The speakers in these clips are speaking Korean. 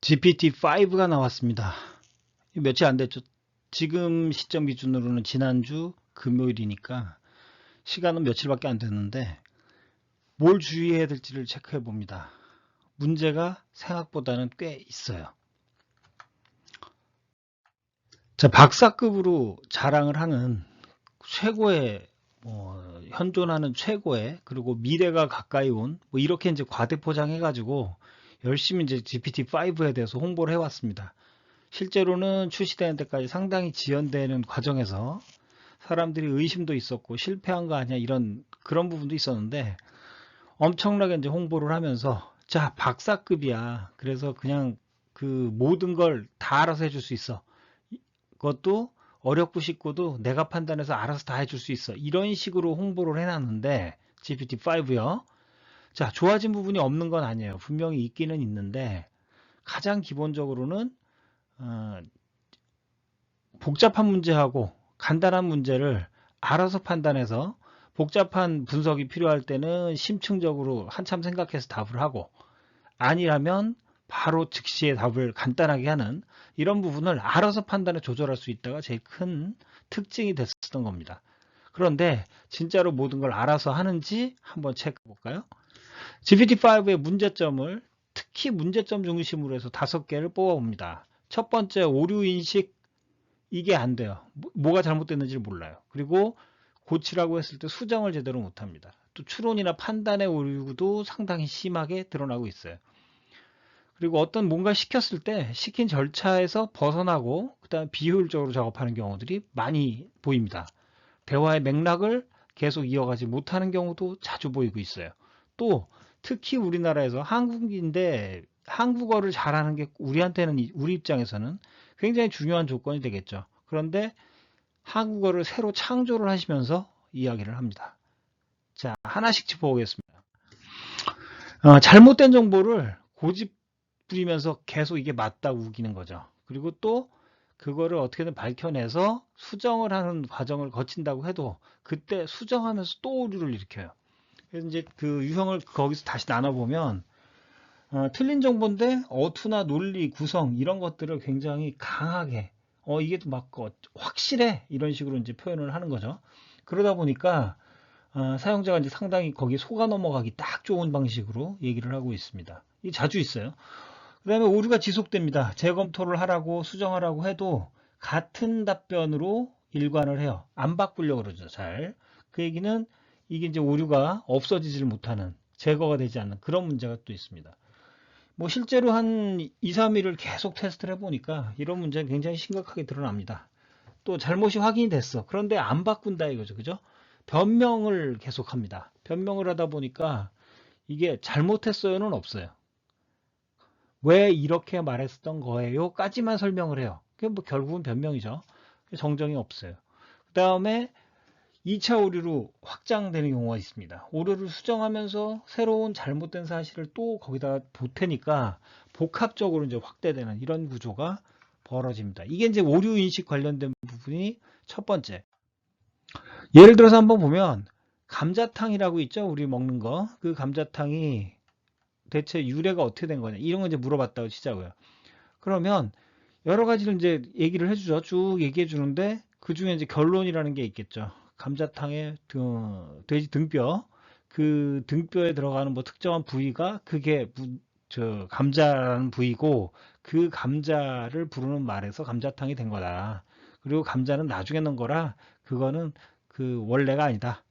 GPT-5가 나왔습니다. 며칠 안 됐죠. 지금 시점 기준으로는 지난주 금요일이니까 시간은 며칠밖에 안 됐는데 뭘 주의해야 될지를 체크해 봅니다. 문제가 생각보다는 꽤 있어요. 자, 박사급으로 자랑을 하는 최고의 뭐 현존하는 최고의 그리고 미래가 가까이 온 뭐 이렇게 이제 과대포장해 가지고 열심히 이제 GPT-5에 대해서 홍보를 해왔습니다. 실제로는 출시되는 데까지 상당히 지연되는 과정에서 사람들이 의심도 있었고 실패한 거 아니야 이런 그런 부분도 있었는데 엄청나게 이제 홍보를 하면서 자 박사급이야. 그래서 그냥 그 모든 걸 다 알아서 해줄 수 있어. 그것도 어렵고 쉽고도 내가 판단해서 알아서 다 해줄 수 있어. 이런 식으로 홍보를 해놨는데 GPT-5요 자, 좋아진 부분이 없는 건 아니에요. 분명히 있기는 있는데 가장 기본적으로는 어, 복잡한 문제하고 간단한 문제를 알아서 판단해서 복잡한 분석이 필요할 때는 심층적으로 한참 생각해서 답을 하고 아니라면 바로 즉시에 답을 간단하게 하는 이런 부분을 알아서 판단해 조절할 수 있다가 제일 큰 특징이 됐었던 겁니다. 그런데 진짜로 모든 걸 알아서 하는지 한번 체크해 볼까요? GPT-5의 문제점을 특히 문제점 중심으로 해서 다섯 개를 뽑아봅니다. 첫 번째 오류 인식 이게 안 돼요. 뭐- 뭐가 잘못됐는지 를 몰라요. 그리고 고치라고 했을 때 수정을 제대로 못합니다. 또 추론이나 판단의 오류도 상당히 심하게 드러나고 있어요. 그리고 어떤 뭔가 시켰을 때 시킨 절차에서 벗어나고 그다음 비효율적으로 작업하는 경우들이 많이 보입니다. 대화의 맥락을 계속 이어가지 못하는 경우도 자주 보이고 있어요. 또 특히 우리나라에서 한국인데 한국어를 잘하는 게 우리한테는 이- 우리 입장에서는 굉장히 중요한 조건이 되겠죠. 그런데 한국어를 새로 창조를 하시면서 이야기를 합니다. 자, 하나씩 짚어보겠습니다. 어, 잘못된 정보를 고집 부리면서 계속 이게 맞다고 우기는 거죠. 그리고 또 그거를 어떻게든 밝혀내서 수정을 하는 과정을 거친다고 해도 그때 수정하면서 또 오류를 일으켜요. 그래서 이제 그 유형을 거기서 다시 나눠보면 어, 틀린 정보인데 어투나 논리, 구성 이런 것들을 굉장히 강하게 어 이게 맞고 확실해 이런 식으로 이제 표현을 하는 거죠. 그러다 보니까 어, 사용자가 이제 상당히 거기에 속아 넘어가기 딱 좋은 방식으로 얘기를 하고 있습니다. 이게 자주 있어요. 그 다음에 오류가 지속됩니다. 재검토를 하라고 수정하라고 해도 같은 답변으로 일관을 해요. 안 바꾸려고 그러죠. 잘. 그 얘기는 이게 이제 오류가 없어지질 못하는 제거가 되지 않는 그런 문제가 또 있습니다. 뭐 실제로 한 2, 3일을 계속 테스트를 해보니까 이런 문제가 굉장히 심각하게 드러납니다. 또 잘못이 확인이 됐어. 그런데 안 바꾼다 이거죠. 그죠? 변명을 계속합니다. 변명을 하다 보니까 이게 잘못했어요는 없어요. 왜 이렇게 말했었던 거예요? 까지만 설명을 해요. 그게 뭐 결국은 변명이죠. 정정이 없어요. 그 다음에 2차 오류로 확장되는 경우가 있습니다. 오류를 수정하면서 새로운 잘못된 사실을 또 거기다 보태니까 복합적으로 이제 확대되는 이런 구조가 벌어집니다. 이게 이제 오류 인식 관련된 부분이 첫 번째. 예를 들어서 한번 보면 감자탕이라고 있죠. 우리 먹는 거. 그 감자탕이 대체 유래가 어떻게 된 거냐. 이런 거 이제 물어봤다고 치자고요. 그러면 여러 가지를 이제 얘기를 해주죠. 쭉 얘기해 주는데 그 중에 이제 결론이라는 게 있겠죠. 감자탕의 그 돼지 등뼈 그 등뼈에 들어가는 뭐 특정한 부위가 그게 무- 저 감자라는 부위고 그 감자를 부르는 말에서 감자탕이 된 거다. 그리고 감자는 나중에 넣은 거라 그거는 그 원래가 아니다.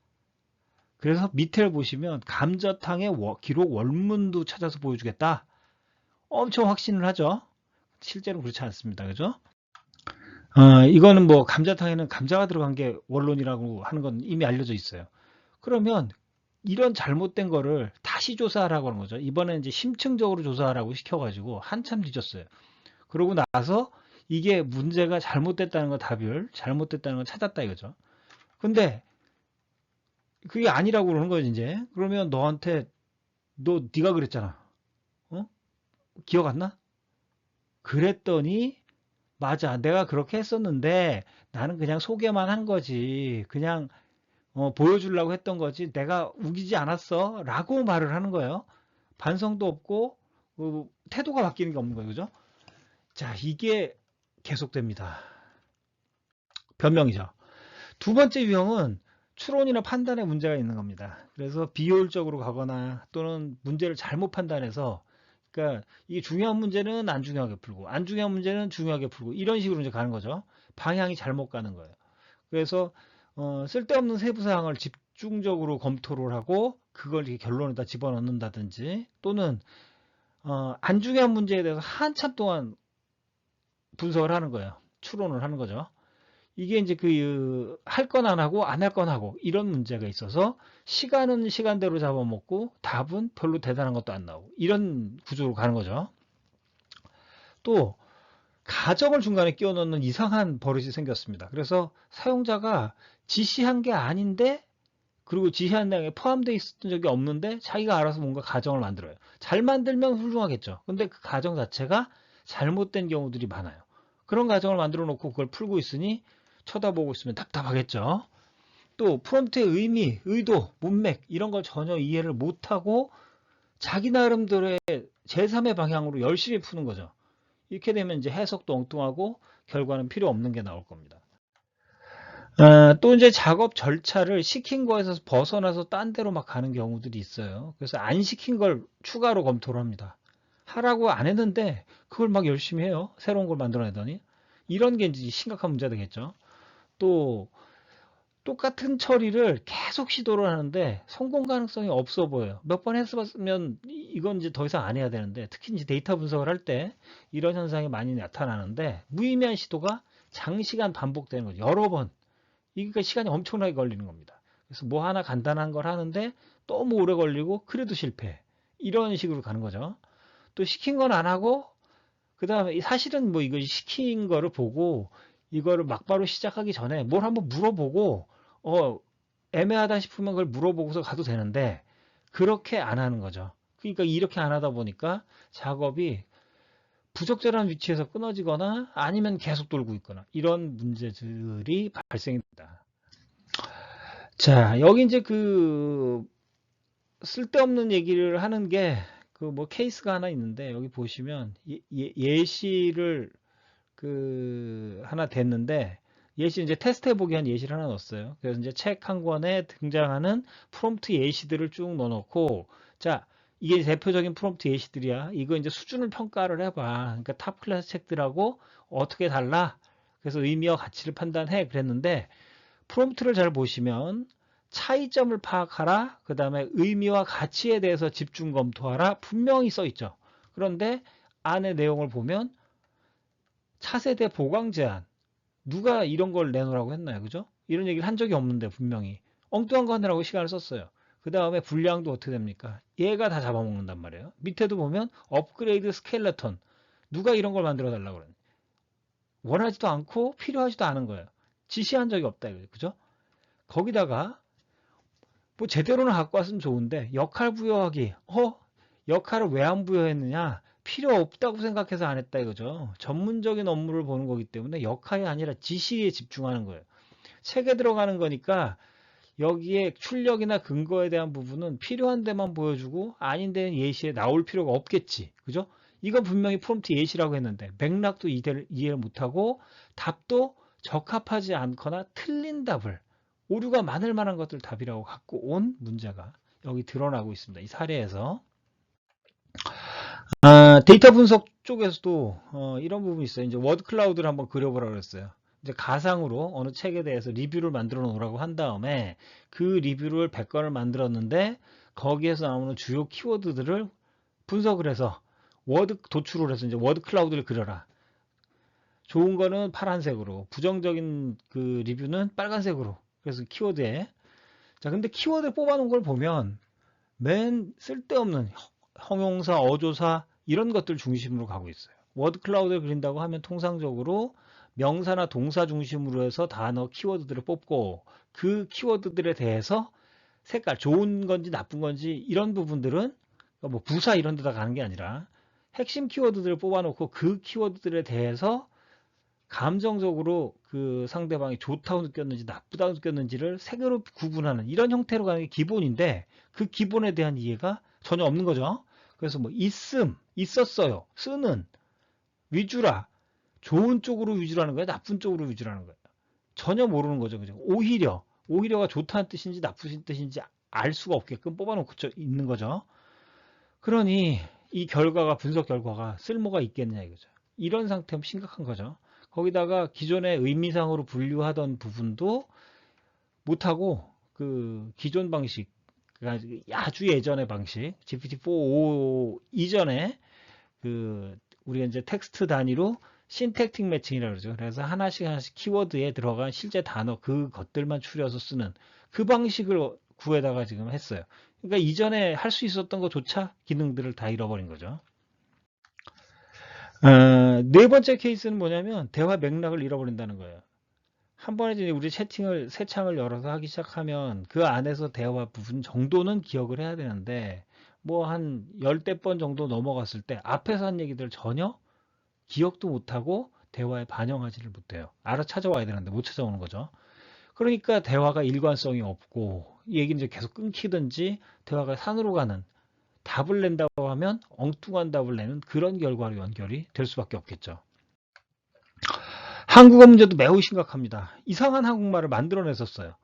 그래서 밑에를 보시면 감자탕의 워- 기록 원문도 찾아서 보여주겠다. 엄청 확신을 하죠. 실제로 그렇지 않습니다. 그죠? 어, 이거는 뭐 감자탕에는 감자가 들어간 게 원론이라고 하는 건 이미 알려져 있어요. 그러면 이런 잘못된 거를 다시 조사하라고 하는 거죠. 이번에 이제 심층적으로 조사하라고 시켜가지고 한참 뒤졌어요. 그러고 나서 이게 문제가 잘못됐다는 거 답을 잘못됐다는 걸 찾았다 이거죠. 근데 그게 아니라고 그러는 거죠 이제. 그러면 너한테 너 네가 그랬잖아. 어? 기억 안 나? 그랬더니 맞아. 내가 그렇게 했었는데 나는 그냥 소개만 한 거지. 그냥 어, 보여주려고 했던 거지. 내가 우기지 않았어. 라고 말을 하는 거예요. 반성도 없고 어, 태도가 바뀌는 게 없는 거예요. 그죠? 자, 이게 계속됩니다. 변명이죠. 두 번째 유형은 추론이나 판단에 문제가 있는 겁니다. 그래서 비효율적으로 가거나 또는 문제를 잘못 판단해서 그러니까 이게 중요한 문제는 안 중요하게 풀고 안 중요한 문제는 중요하게 풀고 이런 식으로 이제 가는 거죠. 방향이 잘못 가는 거예요. 그래서 어, 쓸데없는 세부 사항을 집중적으로 검토를 하고 그걸 이렇게 결론에다 집어넣는다든지 또는 어, 안 중요한 문제에 대해서 한참 동안 분석을 하는 거예요. 추론을 하는 거죠. 이게 이제 그 할 건 안 하고 안 할 건 하고 이런 문제가 있어서 시간은 시간대로 잡아먹고 답은 별로 대단한 것도 안 나오고 이런 구조로 가는 거죠. 또 가정을 중간에 끼워 넣는 이상한 버릇이 생겼습니다. 그래서 사용자가 지시한 게 아닌데 그리고 지시한 내용에 포함되어 있었던 적이 없는데 자기가 알아서 뭔가 가정을 만들어요. 잘 만들면 훌륭하겠죠. 근데 그 가정 자체가 잘못된 경우들이 많아요. 그런 가정을 만들어 놓고 그걸 풀고 있으니 쳐다보고 있으면 답답하겠죠. 또 프롬프트의 의미, 의도, 문맥 이런 걸 전혀 이해를 못하고 자기 나름대로의 제3의 방향으로 열심히 푸는 거죠. 이렇게 되면 이제 해석도 엉뚱하고 결과는 필요 없는 게 나올 겁니다. 아, 또 이제 작업 절차를 시킨 거에서 벗어나서 딴 데로 막 가는 경우들이 있어요. 그래서 안 시킨 걸 추가로 검토를 합니다. 하라고 안 했는데 그걸 막 열심히 해요. 새로운 걸 만들어내더니 이런 게 이제 심각한 문제가 되겠죠. 또 똑같은 처리를 계속 시도를 하는데 성공 가능성이 없어 보여요. 몇 번 했으면 이건 이제 더 이상 안 해야 되는데 특히 이제 데이터 분석을 할 때 이런 현상이 많이 나타나는데 무의미한 시도가 장시간 반복되는 거죠. 여러 번. 이게 시간이 엄청나게 걸리는 겁니다. 그래서 뭐 하나 간단한 걸 하는데 너무 오래 걸리고 그래도 실패. 이런 식으로 가는 거죠. 또 시킨 건 안 하고 그 다음에 사실은 뭐 이거 시킨 거를 보고 이거를 막바로 시작하기 전에 뭘 한번 물어보고 어 애매하다 싶으면 그걸 물어보고서 가도 되는데 그렇게 안 하는 거죠. 그러니까 이렇게 안 하다 보니까 작업이 부적절한 위치에서 끊어지거나 아니면 계속 돌고 있거나 이런 문제들이 발생이 됩니다. 자, 여기 이제 그 쓸데없는 얘기를 하는 게 그 뭐 케이스가 하나 있는데 여기 보시면 예, 시를 그 하나 됐는데 예시 이제 테스트 해보기 한 예시를 하나 넣었어요. 그래서 이제 책 한 권에 등장하는 프롬프트 예시들을 쭉 넣어놓고 자 이게 대표적인 프롬프트 예시들이야. 이거 이제 수준을 평가를 해봐. 그러니까 탑 클래스 책들하고 어떻게 달라? 그래서 의미와 가치를 판단해 그랬는데 프롬프트를 잘 보시면 차이점을 파악하라. 그 다음에 의미와 가치에 대해서 집중 검토하라. 분명히 써 있죠. 그런데 안에 내용을 보면 차세대 보강 제한. 누가 이런 걸 내놓으라고 했나요? 그죠? 이런 얘기를 한 적이 없는데 분명히. 엉뚱한 거 하느라고 시간을 썼어요. 그 다음에 분량도 어떻게 됩니까? 얘가 다 잡아먹는단 말이에요. 밑에도 보면 업그레이드 스켈레톤. 누가 이런 걸 만들어 달라고 그러는 원하지도 않고 필요하지도 않은 거예요. 지시한 적이 없다. 그죠? 거기다가 뭐 제대로는 갖고 왔으면 좋은데 역할 부여하기. 어? 역할을 왜 안 부여했느냐? 필요 없다고 생각해서 안 했다 이거죠. 전문적인 업무를 보는 거기 때문에 역할이 아니라 지시에 집중하는 거예요. 책에 들어가는 거니까 여기에 출력이나 근거에 대한 부분은 필요한 데만 보여주고 아닌 데는 예시에 나올 필요가 없겠지. 그죠? 이건 분명히 프롬프트 예시라고 했는데 맥락도 이해를, 이해를 못하고 답도 적합하지 않거나 틀린 답을 오류가 많을 만한 것들 답이라고 갖고 온 문제가 여기 드러나고 있습니다. 이 사례에서 아, 데이터 분석 쪽에서도 어, 이런 부분이 있어요. 이제 워드 클라우드를 한번 그려보라 그랬어요. 이제 가상으로 어느 책에 대해서 리뷰를 만들어 놓으라고 한 다음에 그 리뷰를 100건을 만들었는데 거기에서 나오는 주요 키워드들을 분석을 해서 워드 도출을 해서 이제 워드 클라우드를 그려라. 좋은 거는 파란색으로, 부정적인 그 리뷰는 빨간색으로 그래서 키워드에 자 근데 키워드 뽑아놓은 걸 보면 맨 쓸데없는 형용사, 어조사 이런 것들 중심으로 가고 있어요. 워드 클라우드를 그린다고 하면 통상적으로 명사나 동사 중심으로 해서 단어 키워드들을 뽑고 그 키워드들에 대해서 색깔 좋은 건지 나쁜 건지 이런 부분들은 뭐 부사 이런 데다 가는 게 아니라 핵심 키워드들을 뽑아놓고 그 키워드들에 대해서 감정적으로 그 상대방이 좋다고 느꼈는지 나쁘다고 느꼈는지를 색으로 구분하는 이런 형태로 가는 게 기본인데 그 기본에 대한 이해가 전혀 없는 거죠. 그래서 뭐 있음 있었어요. 쓰는 위주라 좋은 쪽으로 위주라는 거야, 나쁜 쪽으로 위주라는 거야. 전혀 모르는 거죠, 그죠? 오히려 오히려가 좋다는 뜻인지 나쁜 뜻인지 알 수가 없게끔 뽑아놓고 저- 있는 거죠. 그러니 이 결과가 분석 결과가 쓸모가 있겠냐 이거죠. 이런 상태면 심각한 거죠. 거기다가 기존의 의미상으로 분류하던 부분도 못하고 그 기존 방식 그러니까 아주 예전의 방식 GPT-4 이전에 그 우리가 이제 텍스트 단위로 신택틱 매칭이라고 그러죠. 그래서 하나씩 하나씩 키워드에 들어간 실제 단어 그것들만 추려서 쓰는 그 방식을 구에다가 지금 했어요. 그러니까 이전에 할 수 있었던 것조차 기능들을 다 잃어버린 거죠. 어, 네 번째 케이스는 뭐냐면 대화 맥락을 잃어버린다는 거예요. 한 번에 이제 우리 채팅을 새 창을 열어서 하기 시작하면 그 안에서 대화 부분 정도는 기억을 해야 되는데 뭐 한 열대 번 정도 넘어갔을 때 앞에서 한 얘기들 전혀 기억도 못하고 대화에 반영하지를 못해요. 알아 찾아와야 되는데 못 찾아오는 거죠. 그러니까 대화가 일관성이 없고 이 얘기는 이제 계속 끊기든지 대화가 산으로 가는 답을 낸다고 하면 엉뚱한 답을 내는 그런 결과로 연결이 될 수밖에 없겠죠. 한국어 문제도 매우 심각합니다. 이상한 한국말을 만들어냈었어요.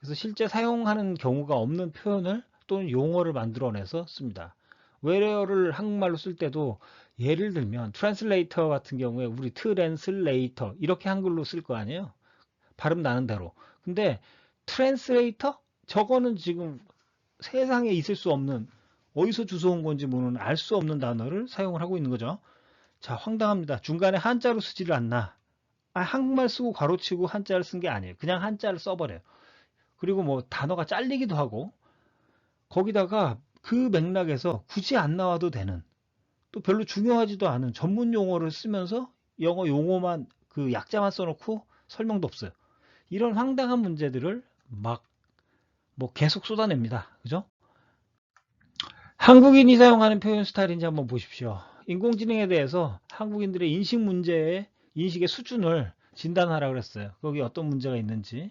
그래서 실제 사용하는 경우가 없는 표현을 또는 용어를 만들어내서 씁니다. 외래어를 한국말로 쓸 때도 예를 들면 트랜슬레이터 같은 경우에 우리 트랜슬레이터 이렇게 한글로 쓸 거 아니에요. 발음 나는 대로. 근데 트랜슬레이터 저거는 지금 세상에 있을 수 없는 어디서 주워 온 건지 모르는 알 수 없는 단어를 사용을 하고 있는 거죠. 자, 황당합니다. 중간에 한자로 쓰지를 않나. 아, 한국말 쓰고 괄호치고 한자를 쓴 게 아니에요. 그냥 한자를 써버려요. 그리고 뭐 단어가 잘리기도 하고 거기다가 그 맥락에서 굳이 안 나와도 되는 또 별로 중요하지도 않은 전문 용어를 쓰면서 영어 용어만 그 약자만 써놓고 설명도 없어요. 이런 황당한 문제들을 막 뭐 계속 쏟아냅니다. 그죠? 한국인이 사용하는 표현 스타일인지 한번 보십시오. 인공지능에 대해서 한국인들의 인식 문제의 인식의 수준을 진단하라 그랬어요. 거기 어떤 문제가 있는지.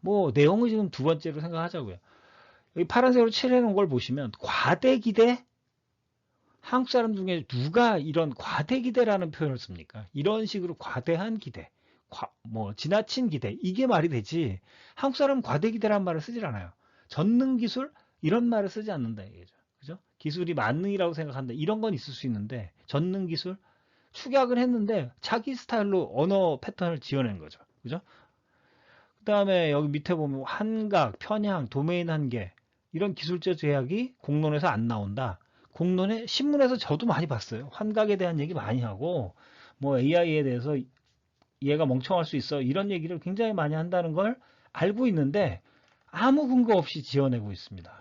뭐 내용을 지금 두 번째로 생각하자고요. 여기 파란색으로 칠해 놓은 걸 보시면 과대 기대 한국 사람 중에 누가 이런 과대 기대라는 표현을 씁니까? 이런 식으로 과대한 기대, 과- 뭐 지나친 기대 이게 말이 되지. 한국 사람은 과대 기대라는 말을 쓰질 않아요. 전능 기술 이런 말을 쓰지 않는다 이거죠. 그죠? 기술이 만능이라고 생각한다. 이런 건 있을 수 있는데 전능 기술 축약을 했는데 자기 스타일로 언어 패턴을 지어낸 거죠. 그죠? 그 다음에 여기 밑에 보면 한각, 편향, 도메인 한계 이런 기술적 제약이 공론에서 안 나온다. 공론에 신문에서 저도 많이 봤어요. 환각에 대한 얘기 많이 하고 뭐 AI에 대해서 얘가 멍청할 수 있어 이런 얘기를 굉장히 많이 한다는 걸 알고 있는데 아무 근거 없이 지어내고 있습니다.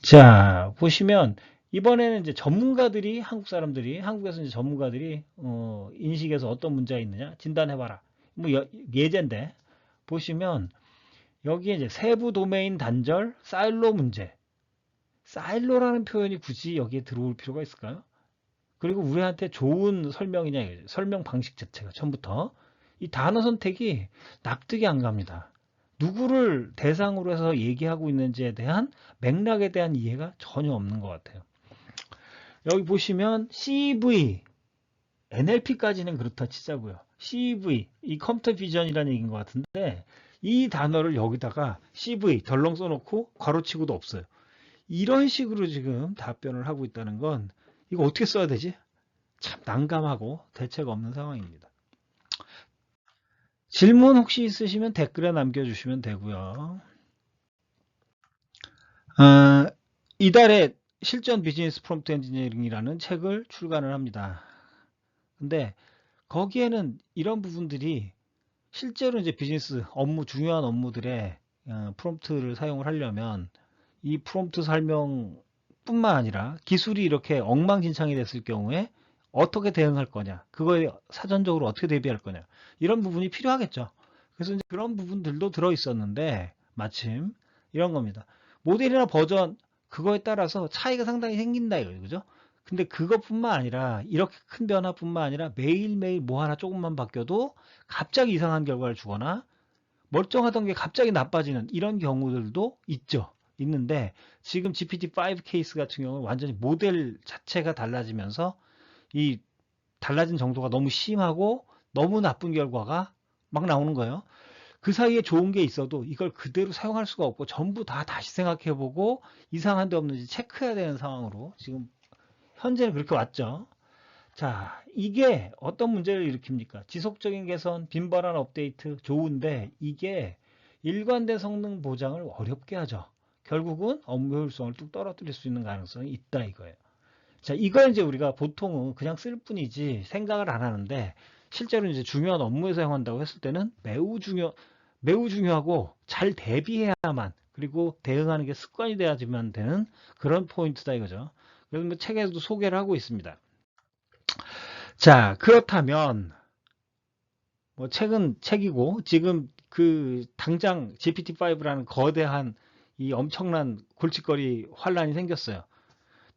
자 보시면 이번에는 이제 전문가들이 한국 사람들이 한국에서 이제 전문가들이 어, 인식에서 어떤 문제가 있느냐 진단해봐라. 뭐 여- 예제인데 보시면 여기에 이제 세부 도메인 단절 사일로 문제. 사일로라는 표현이 굳이 여기에 들어올 필요가 있을까요? 그리고 우리한테 좋은 설명이냐. 설명 방식 자체가 처음부터 이 단어 선택이 납득이 안 갑니다. 누구를 대상으로 해서 얘기하고 있는지에 대한 맥락에 대한 이해가 전혀 없는 것 같아요. 여기 보시면 CV, NLP까지는 그렇다 치자고요. CV, 이 컴퓨터 비전이라는 얘기인 것 같은데 이 단어를 여기다가 CV 덜렁 써놓고 괄호치고도 없어요. 이런 식으로 지금 답변을 하고 있다는 건 이거 어떻게 써야 되지? 참 난감하고 대책 없는 상황입니다. 질문 혹시 있으시면 댓글에 남겨주시면 되고요. 어, 이달에 실전 비즈니스 프롬프트 엔지니어링이라는 책을 출간을 합니다. 근데 거기에는 이런 부분들이 실제로 이제 비즈니스 업무 중요한 업무들의 어, 프롬프트를 사용을 하려면 이 프롬프트 설명뿐만 아니라 기술이 이렇게 엉망진창이 됐을 경우에 어떻게 대응할 거냐, 그거에 사전적으로 어떻게 대비할 거냐, 이런 부분이 필요하겠죠. 그래서 그런 부분들도 들어 있었는데 마침 이런 겁니다. 모델이나 버전 그거에 따라서 차이가 상당히 생긴다 이거죠. 근데 그것뿐만 아니라 이렇게 큰 변화뿐만 아니라 매일매일 뭐 하나 조금만 바뀌어도 갑자기 이상한 결과를 주거나 멀쩡하던 게 갑자기 나빠지는 이런 경우들도 있죠. 있는데 지금 GPT-5 케이스 같은 경우는 완전히 모델 자체가 달라지면서 이 달라진 정도가 너무 심하고 너무 나쁜 결과가 막 나오는 거예요. 그 사이에 좋은 게 있어도 이걸 그대로 사용할 수가 없고 전부 다 다시 생각해보고 이상한 데 없는지 체크해야 되는 상황으로 지금 현재는 그렇게 왔죠. 자, 이게 어떤 문제를 일으킵니까? 지속적인 개선, 빈번한 업데이트 좋은데 이게 일관된 성능 보장을 어렵게 하죠. 결국은 업무 효율성을 뚝 떨어뜨릴 수 있는 가능성이 있다 이거예요. 자, 이걸 이제 우리가 보통은 그냥 쓸 뿐이지 생각을 안 하는데 실제로 이제 중요한 업무에 사용한다고 했을 때는 매우 중요 매우 중요하고 잘 대비해야만 그리고 대응하는 게 습관이 돼야지만 되는 그런 포인트다 이거죠. 그래서 뭐 책에서도 소개를 하고 있습니다. 자, 그렇다면 뭐 책은 책이고 지금 그 당장 GPT-5라는 거대한 이 엄청난 골칫거리 환란이 생겼어요.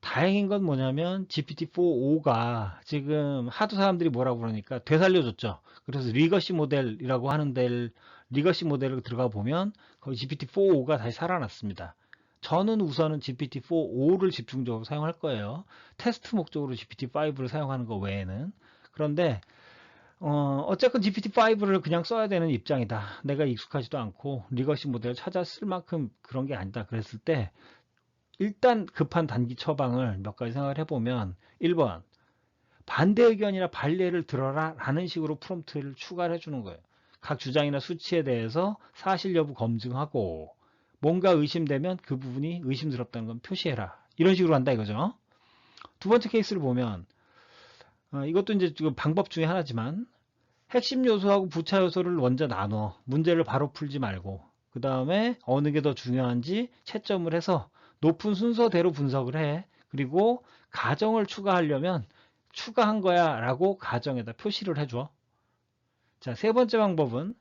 다행인 건 뭐냐면 GPT-4.5가 지금 하도 사람들이 뭐라고 그러니까 되살려줬죠. 그래서 리거시 모델이라고 하는 데를 리거시 모델을 들어가 보면 거기 GPT-4.5가 다시 살아났습니다. 저는 우선은 GPT-4.5를 집중적으로 사용할 거예요. 테스트 목적으로 GPT-5를 사용하는 거 외에는. 그런데 어, 어쨌건 GPT-5를 그냥 써야 되는 입장이다. 내가 익숙하지도 않고 리거시 모델을 찾아 쓸 만큼 그런 게 아니다. 그랬을 때 일단 급한 단기 처방을 몇 가지 생각을 해보면 1번 반대 의견이나 반례를 들어라 라는 식으로 프롬프트를 추가를 해주는 거예요. 각 주장이나 수치에 대해서 사실 여부 검증하고 뭔가 의심되면 그 부분이 의심스럽다는 건 표시해라. 이런 식으로 한다 이거죠. 두 번째 케이스를 보면 어, 이것도 이제 지금 방법 중에 하나지만 핵심 요소하고 부차 요소를 먼저 나눠 문제를 바로 풀지 말고 그 다음에 어느 게 더 중요한지 채점을 해서 높은 순서대로 분석을 해. 그리고 가정을 추가하려면 추가한 거야 라고 가정에다 표시를 해줘. 자, 세 번째 방법은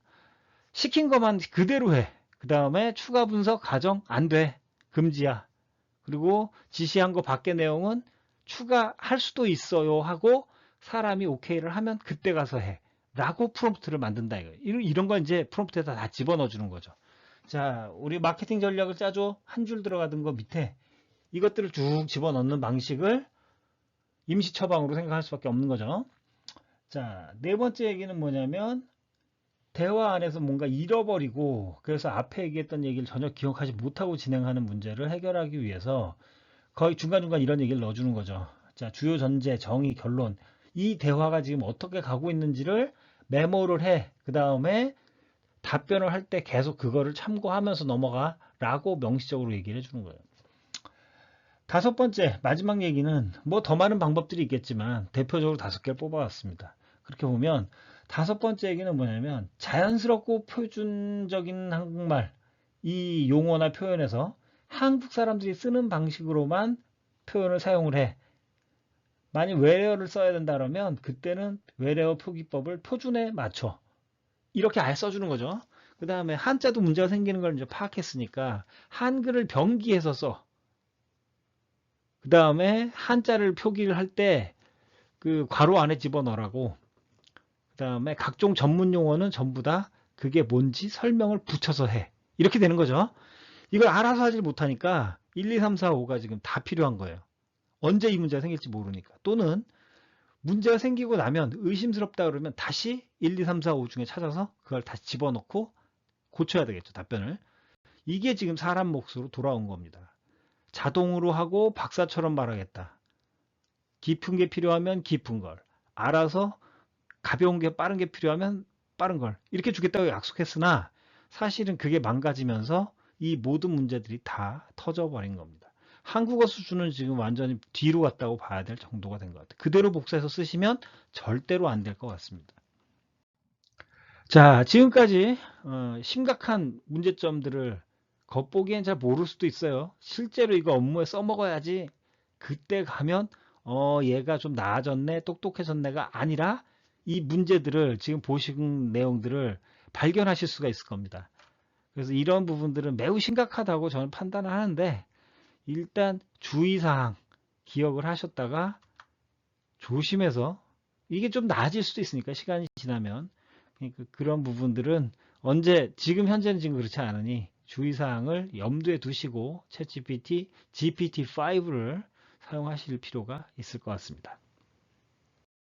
시킨 것만 그대로 해. 그 다음에 추가 분석 가정 안 돼. 금지야. 그리고 지시한 거 밖의 내용은 추가할 수도 있어요 하고 사람이 오케이를 하면 그때 가서 해. 라고 프롬프트를 만든다. 이런, 이런 건 이제 프롬프트에다 다 집어넣어 주는 거죠. 자, 우리 마케팅 전략을 짜줘. 한 줄 들어가던 거 밑에 이것들을 쭉 집어넣는 방식을 임시 처방으로 생각할 수밖에 없는 거죠. 자, 네 번째 얘기는 뭐냐면 대화 안에서 뭔가 잃어버리고 그래서 앞에 얘기했던 얘기를 전혀 기억하지 못하고 진행하는 문제를 해결하기 위해서 거의 중간중간 이런 얘기를 넣어주는 거죠. 자, 주요 전제, 정의, 결론. 이 대화가 지금 어떻게 가고 있는지를 메모를 해. 그 다음에 답변을 할 때 계속 그거를 참고하면서 넘어가 라고 명시적으로 얘기를 해주는 거예요. 다섯 번째, 마지막 얘기는 뭐 더 많은 방법들이 있겠지만 대표적으로 다섯 개를 뽑아왔습니다. 그렇게 보면 다섯 번째 얘기는 뭐냐면 자연스럽고 표준적인 한국말 이 용어나 표현에서 한국 사람들이 쓰는 방식으로만 표현을 사용을 해. 만약 외래어를 써야 된다 그러면 그때는 외래어 표기법을 표준에 맞춰. 이렇게 아예 써주는 거죠. 그 다음에 한자도 문제가 생기는 걸 이제 파악했으니까 한글을 병기해서 써. 그 다음에 한자를 표기를 할 때 그 괄호 안에 집어넣으라고. 그 다음에 각종 전문 용어는 전부 다 그게 뭔지 설명을 붙여서 해. 이렇게 되는 거죠. 이걸 알아서 하지 못하니까 1, 2, 3, 4, 5가 지금 다 필요한 거예요. 언제 이 문제가 생길지 모르니까. 또는 문제가 생기고 나면 의심스럽다 그러면 다시 1, 2, 3, 4, 5 중에 찾아서 그걸 다시 집어넣고 고쳐야 되겠죠. 답변을. 이게 지금 사람 몫으로 돌아온 겁니다. 자동으로 하고 박사처럼 말하겠다. 깊은 게 필요하면 깊은 걸. 알아서 가벼운 게 빠른 게 필요하면 빠른 걸. 이렇게 주겠다고 약속했으나 사실은 그게 망가지면서 이 모든 문제들이 다 터져버린 겁니다. 한국어 수준은 지금 완전히 뒤로 갔다고 봐야 될 정도가 된 것 같아요. 그대로 복사해서 쓰시면 절대로 안 될 것 같습니다. 자, 지금까지 어, 심각한 문제점들을 겉보기엔 잘 모를 수도 있어요. 실제로 이거 업무에 써먹어야지 그때 가면 어 얘가 좀 나아졌네, 똑똑해졌네가 아니라 이 문제들을 지금 보신 내용들을 발견하실 수가 있을 겁니다. 그래서 이런 부분들은 매우 심각하다고 저는 판단을 하는데 일단 주의사항 기억을 하셨다가 조심해서 이게 좀 나아질 수도 있으니까 시간이 지나면 그러니까 그런 부분들은 언제 지금 현재는 지금 그렇지 않으니 주의사항을 염두에 두시고 챗GPT GPT-5를 사용하실 필요가 있을 것 같습니다.